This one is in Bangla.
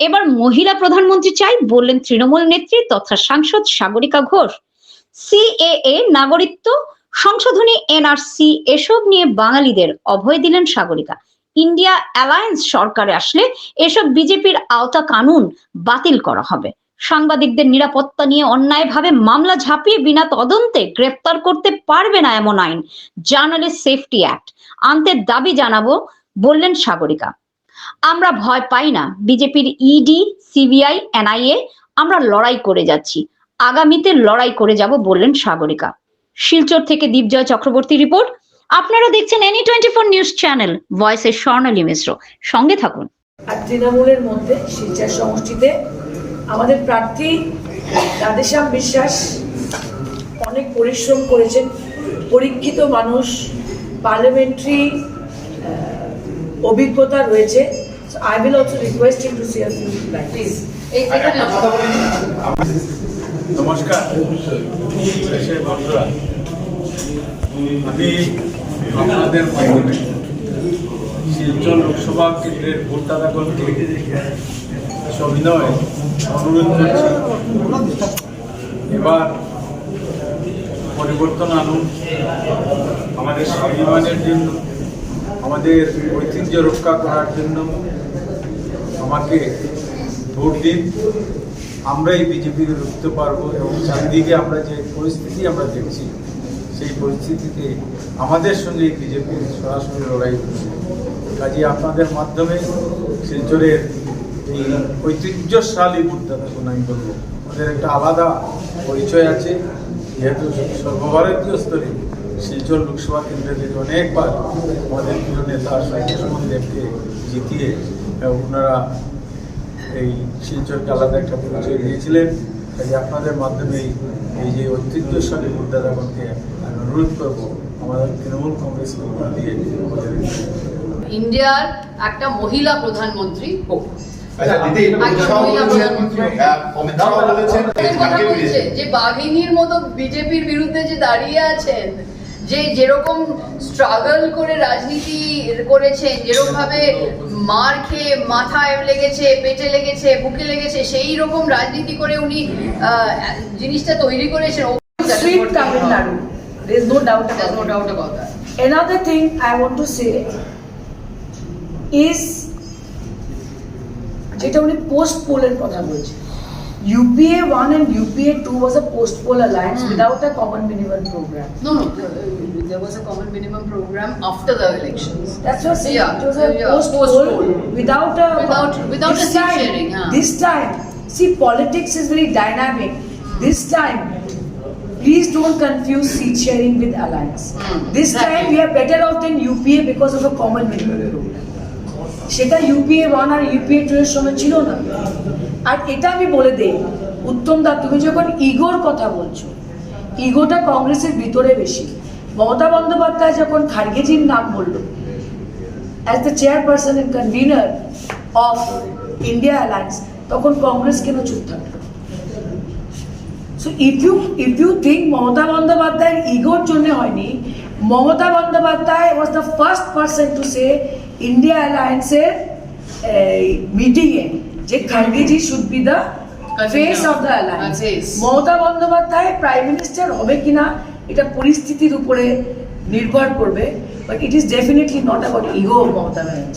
এবার মহিলা প্রধানমন্ত্রী চাই বললেন তৃণমূল নেত্রী তথা সাংসদ সাগরিকা ঘোষ। সিএএ নাগরিকত্ব, সংশোধনী এনআরসি এসব নিয়ে বাঙালিদের অভয় দিলেন সাগরিকা। ইন্ডিয়া অ্যালায়েন্স সরকারে আসলে এসব বিজেপির আওতা কানুন বাতিল করা হবে। সাংবাদিকদের নিরাপত্তা নিয়ে অন্যায়ভাবে মামলা ঝাঁপিয়ে বিনা তদন্তে গ্রেপ্তার করতে পারবে না এমন আইন। Journalist safety act. আনতে দাবি জানাব, বললেন সাগরিকা। আমরা ভয় পাই না। বিজেপির ইডি সিবিআই এনআইএ আমরা লড়াই করে যাচ্ছি। আগামীতে লড়াই করে যাব বললেন সাগরিকা। শিলচর থেকে দীপজয় চক্রবর্তী রিপোর্ট। আপনারা দেখছেন any twenty four news channel ভয়েসের স্বর্ণালী মিশ্র। সঙ্গে থাকুন। আর তৃণমূলের মধ্যে শিলচর সমষ্টিতে আমাদের প্রার্থী রাধেশ্যাম বিশ্বাস অনেক পরিশ্রম করেছেন। পরীক্ষিত মানুষ পার্লামেন্টারি অভিজ্ঞতা রয়েছে। I will also request you to see a few please নমস্কার। বন্ধুরা আমি আপনাদের মাধ্যমে শিলচর লোকসভা কেন্দ্রের ভোটদাতাগণকে সবিনয় অনুরোধ করছি। এবার পরিবর্তন আনুন। আমাদের স্বাভিমানের জন্য আমাদের ঐতিহ্য রক্ষা করার জন্য আমাকে ভোট দিন। আমরাই বিজেপিকে রুখতে পারব এবং চারিদিকে আমরা যে পরিস্থিতি আমরা দেখছি, সেই পরিস্থিতিতে আমাদের সঙ্গে বিজেপির সরাসরি লড়াই হচ্ছে কাজে আপনাদের মাধ্যমে শিলচরের এই ঐতিহ্যশালী ভোটদাতাগুণ আমি বলব আমাদের একটা আলাদা পরিচয় আছে, যেহেতু সর্বভারতীয় স্তরে শিলচর লোকসভা কেন্দ্রে থেকে অনেকবার আমাদের প্রিয় নেতা দেবকে জিতিয়ে ওনারা এই শিলচরকে আলাদা একটা পরিচয় দিয়েছিলেন। কাজে আপনাদের মাধ্যমে এই- যে ঐতিহ্যশালী ভোটদাতাগণকে আমি অনুরোধ করব আমাদের তৃণমূল কংগ্রেস দিয়ে আমাদের ইন্ডিয়ার একটা মহিলা প্রধানমন্ত্রী হোক। আচ্ছা বলছে যে বাঘিনীর মতো বিজেপির বিরুদ্ধে যে দাঁড়িয়ে আছেন যে যেরকম স্ট্রাগল করে রাজনীতি করেছেন যেরকম ভাবে মার খেয়ে মাথায় লেগেছে পেটে লেগেছে বুকে লেগেছে সেই রকম রাজনীতি করে উনি জিনিসটা তৈরি করেছেন sweet Tamil Nadu there is no doubt There's about no it. doubt about that. Another thing I want to say is যেটা উনি পোস্ট পোলের কথা বলছে UPA one and UPA two was a post poll alliance Hmm. Without a common minimum programme No, no, uh, there was a common minimum program after the elections. That's what I'm saying. Yeah, It was a yeah, post post poll poll. without a Without- without this a seat time, sharing, huh. This time, see, politics is very dynamic. This time, please don't confuse seat sharing with alliance. Hmm, This exactly. time, we are better off than UPA because of a common minimum program. সেটা ইউপিএ ওয়ান আর ইউপিএ টু এর সময় ছিল না আর এটা আমি বলে দেই, উত্তম দা, তুমি যখন ইগোর কথা বলছো, ইগোটা কংগ্রেসের ভিতরে বেশি। মমতা বন্দ্যোপাধ্যায় যখন খার্গেজির নাম বলল as the chairperson and convener of India alliance তখন কংগ্রেস কেন চুপ থাকল? So if you if you think Mamata বন্দ্যোপাধ্যায়ের ইগোর জন্য হয়নি, Mamata Bandyopadhyay was the first person to say India অ্যালায়েন্সের মিটিংয়ে যে Khargeji should be the face of the alliance Mamata Bandyopadhyay prime minister হবে কিনা এটা পরিস্থিতির উপরে নির্ভর করবে but it is definitely not about ego of Mamata Banerjee.